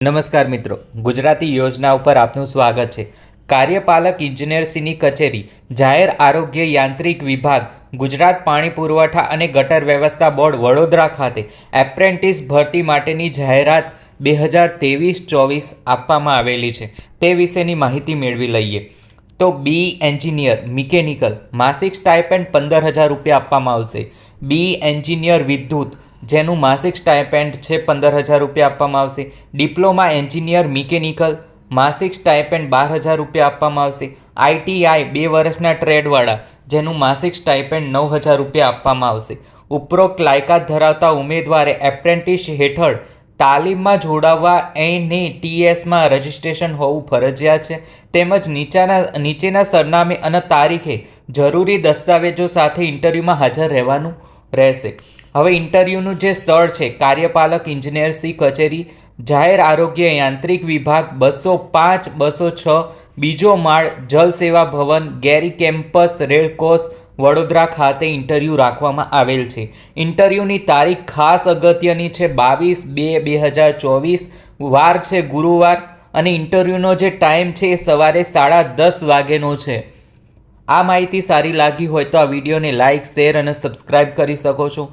નમસ્કાર મિત્રો, ગુજરાતી યોજના ઉપર આપનું સ્વાગત છે. કાર્યપાલક ઇજનેરસીની કચેરી, જાહેર આરોગ્ય યાંત્રિક વિભાગ, ગુજરાત પાણી પુરવઠા અને ગટર વ્યવસ્થા બોર્ડ વડોદરા ખાતે એપ્રેન્ટિસ ભરતી માટેની જાહેરાત બે હજાર ત્રેવીસ ચોવીસ આપવામાં આવેલી છે. તે વિશેની માહિતી મેળવી લઈએ. તો બી એન્જિનિયર મિકેનિકલ, માસિક સ્ટાઇપેન્ડ પંદર હજાર રૂપિયા આપવામાં આવશે. બી એન્જિનિયર વિદ્યુત જેનું માસિક સ્ટાઇપેન્ડ છે પંદર હજાર રૂપિયા આપવામાં આવશે. ડિપ્લોમા એન્જિનિયર મિકેનિકલ, માસિક સ્ટાઇપેન્ડ બાર હજાર રૂપિયા આપવામાં આવશે. આઈટીઆઈ બે વર્ષના ટ્રેડવાળા, જેનું માસિક સ્ટાઇપેન્ડ નવ હજાર રૂપિયા આપવામાં આવશે. ઉપરોક્ત લાયકાત ધરાવતા ઉમેદવારે એપ્રેન્ટિસ હેઠળ તાલીમમાં જોડાવવા એની ટીએસમાં રજિસ્ટ્રેશન હોવું ફરજિયાત છે. તેમજ નીચાના, નીચેના સરનામે અને તારીખે જરૂરી દસ્તાવેજો સાથે ઇન્ટરવ્યૂમાં હાજર રહેવાનું રહેશે. હવે ઇન્ટરવ્યૂનું જે સ્થળ છે, કાર્યપાલક ઇજનેરસી કચેરી, જાહેર આરોગ્ય યાંત્રિક વિભાગ, બસો પાંચ, બસો છ, બીજો માળ, જલ સેવા ભવન, ગેરી કેમ્પસ રેડકોસ વડોદરા ખાતે ઇન્ટરવ્યૂ રાખવામાં આવેલ છે. ઇન્ટરવ્યૂની તારીખ ખાસ અગત્યની છે, બાવીસ બે બે હજાર ચોવીસ, વાર છે ગુરુવાર, અને ઇન્ટરવ્યૂનો જે ટાઈમ છે એ સવારે સાડા દસ વાગ્યાનો છે. આ માહિતી સારી લાગી હોય તો આ વિડીયોને લાઇક શેર અને સબસ્ક્રાઇબ કરી શકો છો.